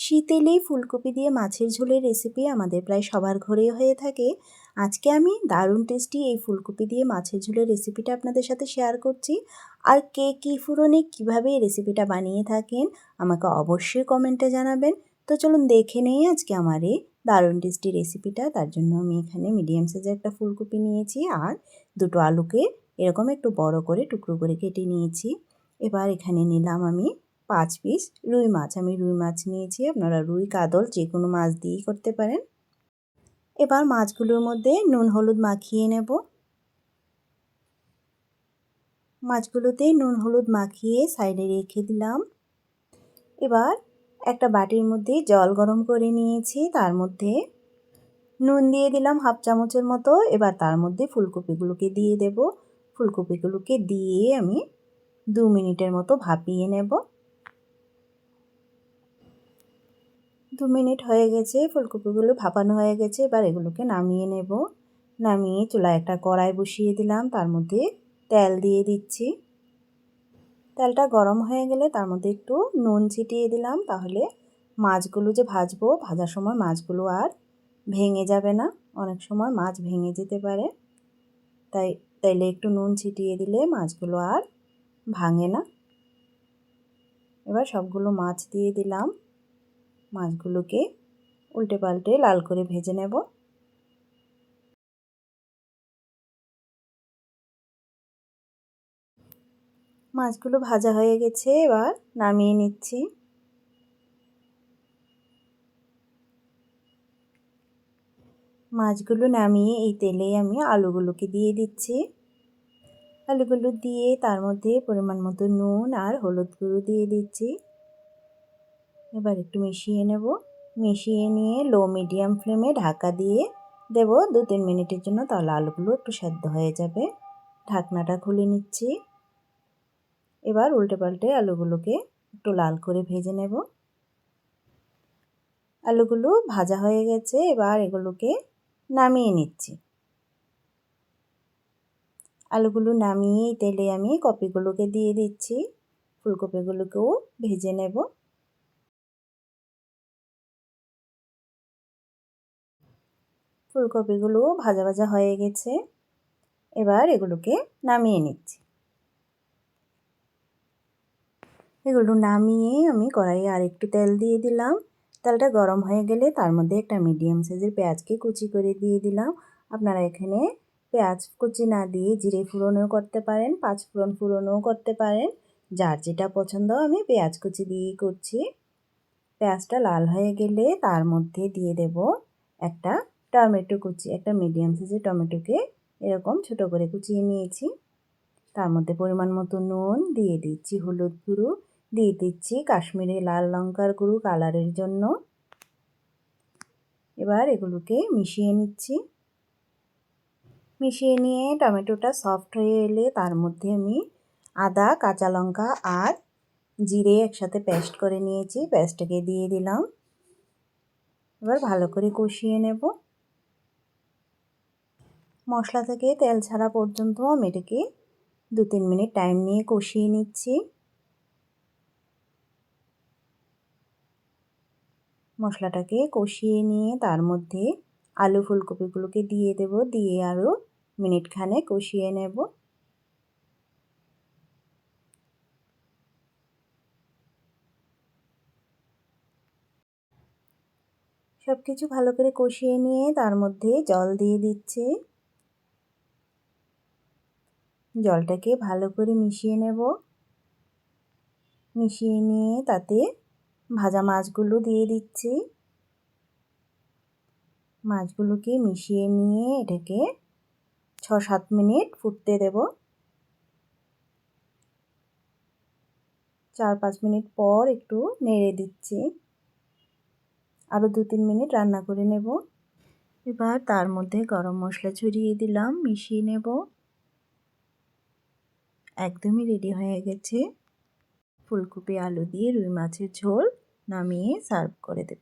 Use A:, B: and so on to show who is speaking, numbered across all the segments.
A: শীতেলেই ফুলকপি দিয়ে মাছের ঝোলের রেসিপি আমাদের প্রায় সবার ঘরেই হয়ে থাকে। আজকে আমি দারুণ টেস্টি এই ফুলকপি দিয়ে মাছের ঝোলের রেসিপিটা আপনাদের সাথে শেয়ার করছি। আর কে কী ফুরনে কীভাবে এই রেসিপিটা বানিয়ে থাকেন, আমাকে অবশ্যই কমেন্টে জানাবেন। তো চলুন দেখে নেই আজকে আমার এই দারুণ টেস্টি রেসিপিটা তার জন্য আমি এখানে মিডিয়াম সাইজের একটা ফুলকপি নিয়েছি আর দুটো আলুকে এরকম একটু বড় করে টুকরো করে কেটে নিয়েছি। এবার এখানে নিলাম আমি পাঁচ পিস রুই মাছ। আমি রুই মাছ নিয়েছি, আপনারা রুই কাদল যে কোনো মাছ দিয়েই করতে পারেন। এবার মাছগুলোর মধ্যে নুন, হলুদ মাখিয়ে নেব। মাছগুলোতে নুন, হলুদ মাখিয়ে সাইডে রেখে দিলাম। এবার একটা বাটির মধ্যে জল গরম করে নিয়েছি, তার মধ্যে নুন দিয়ে দিলাম হাফ চামচের মতো। এবার তার মধ্যে ফুলকপিগুলোকে দিয়ে দেব। ফুলকপিগুলোকে দিয়ে আমি দু মিনিটের মতো ভাপিয়ে নেব। দু মিনিট হয়ে গেছে, ফুলকপিগুলো ভাপানো হয়ে গেছে, এবার এগুলোকে নামিয়ে নেব। নামিয়ে চুলায় একটা কড়াই বসিয়ে দিলাম, তার মধ্যে তেল দিয়ে দিচ্ছি। তেলটা গরম হয়ে গেলে তার মধ্যে একটু নুন ছিটিয়ে দিলাম, তাহলে মাছগুলো যে ভাজবো, ভাজার সময় মাছগুলো আর ভেঙে যাবে না, অনেক সময় মাছ ভেঙে যেতে পারে। তাই তাইলে একটু নুন ছিটিয়ে দিলে মাছগুলো আর ভাঙে না। এবার সবগুলো মাছ দিয়ে দিলাম। মাছগুলোকে উল্টে পাল্টে লাল করে ভেজে নেব। মাছগুলো ভাজা হয়ে গেছে, এবার নামিয়ে নিচ্ছি। মাছগুলো নামিয়ে এই তেলেই আমি আলুগুলোকে দিয়ে দিচ্ছি। আলুগুলো দিয়ে তার মধ্যে পরিমাণ মতো নুন আর হলুদ গুঁড়ো দিয়ে দিচ্ছি। এবার একটু মিশিয়ে নেব। মিশিয়ে নিয়ে লো মিডিয়াম ফ্লেমে ঢাকা দিয়ে দেব। দু, তিন মিনিটের জন্য তাহলে আলুগুলো একটু সেদ্ধ হয়ে যাবে। ঢাকনাটা খুলে নিচ্ছি। এবার উল্টে পাল্টে আলুগুলোকে একটু লাল করে ভেজে নেব। আলুগুলো ভাজা হয়ে গেছে, এবার এগুলোকে নামিয়ে নিচ্ছি। আলুগুলো নামিয়ে তেলে আমি কপিগুলোকে দিয়ে দিচ্ছি। ফুলকপিগুলোকেও ভেজে নেব। ফুলকপিগুলো ভাজা ভাজা হয়ে গেছে। এবার এগুলোকে নামিয়ে নিচ্ছি। এগুলো নামিয়ে আমি কড়াইয়ে আর একটু তেল দিয়ে দিলাম। তেলটা গরম হয়ে গেলে তার মধ্যে একটা মিডিয়াম সাইজের পেঁয়াজকে কুচি করে দিয়ে দিলাম। আপনারা এখানে পেঁয়াজ কুচি না দিয়ে জিরে ফুরনও করতে পারেন, পাঁচ ফুরন ফুরনও করতে পারেন। যার যেটা পছন্দ আমি পেঁয়াজ কুচি দিয়েই করছি। পেঁয়াজটা লাল হয়ে গেলে তার মধ্যে দিয়ে দেব একটা টমেটো কুচি, একটা মিডিয়াম সাইজের টমেটোকে এরকম ছোট করে কুচিয়ে নিয়েছি। তার মধ্যে পরিমাণ মতো নুন দিয়ে দিচ্ছি, হলুদ গুঁড়ো দিয়ে দিচ্ছি, কাশ্মীরি লাল লঙ্কার গুঁড়ো কালারের জন্য। এবার এগুলোকে মিশিয়ে নিচ্ছি। মিশিয়ে নিয়ে টমেটোটা সফট হয়ে এলে তার মধ্যে আমি আদা, কাঁচা লঙ্কা আর জিরে একসাথে পেস্ট করে নিয়েছি পেস্টটাকে দিয়ে দিলাম। এবার ভালো করে কষিয়ে নেব। মশলা থেকে তেল ছাড়া পর্যন্ত আমি এটাকে দু তিন মিনিট টাইম নিয়ে কষিয়ে নিচ্ছি। মশলাটাকে কষিয়ে নিয়ে তার মধ্যে আলু ফুলকপিগুলোকে দিয়ে দেব, দিয়ে আরও মিনিট খানে কষিয়ে নেব। সব কিছু ভালো করে কষিয়ে নিয়ে তার মধ্যে জল দিয়ে দিচ্ছে। জলটাকে ভালো করে মিশিয়ে নেব। মিশিয়ে নিয়ে তাতে ভাজা মাছগুলো দিয়ে দিচ্ছি। মাছগুলোকে মিশিয়ে নিয়ে এটাকে ছ সাত মিনিট ফুটতে দেব। চার পাঁচ মিনিট পর একটু নেড়ে দিচ্ছি। আরও দু তিন মিনিট রান্না করে নেব। এবার তার মধ্যে গরম মশলা ছড়িয়ে দিলাম, মিশিয়ে নেব। একদমই রেডি হয়ে গেছে। ফুলকপি, আলু দিয়ে রুই মাছের ঝোল নামিয়ে সার্ভ করে দেব।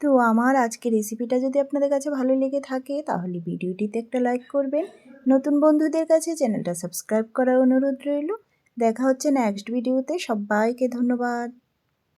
A: তো আমার আজকে রেসিপিটা যদি আপনাদের কাছে ভালো লেগে থাকে, তাহলে ভিডিওটিতে একটা লাইক করবেন। নতুন বন্ধুদের কাছে চ্যানেলটা সাবস্ক্রাইব করার অনুরোধ রইল। দেখা হচ্ছে নেক্সট ভিডিওতে সবাইকে ধন্যবাদ।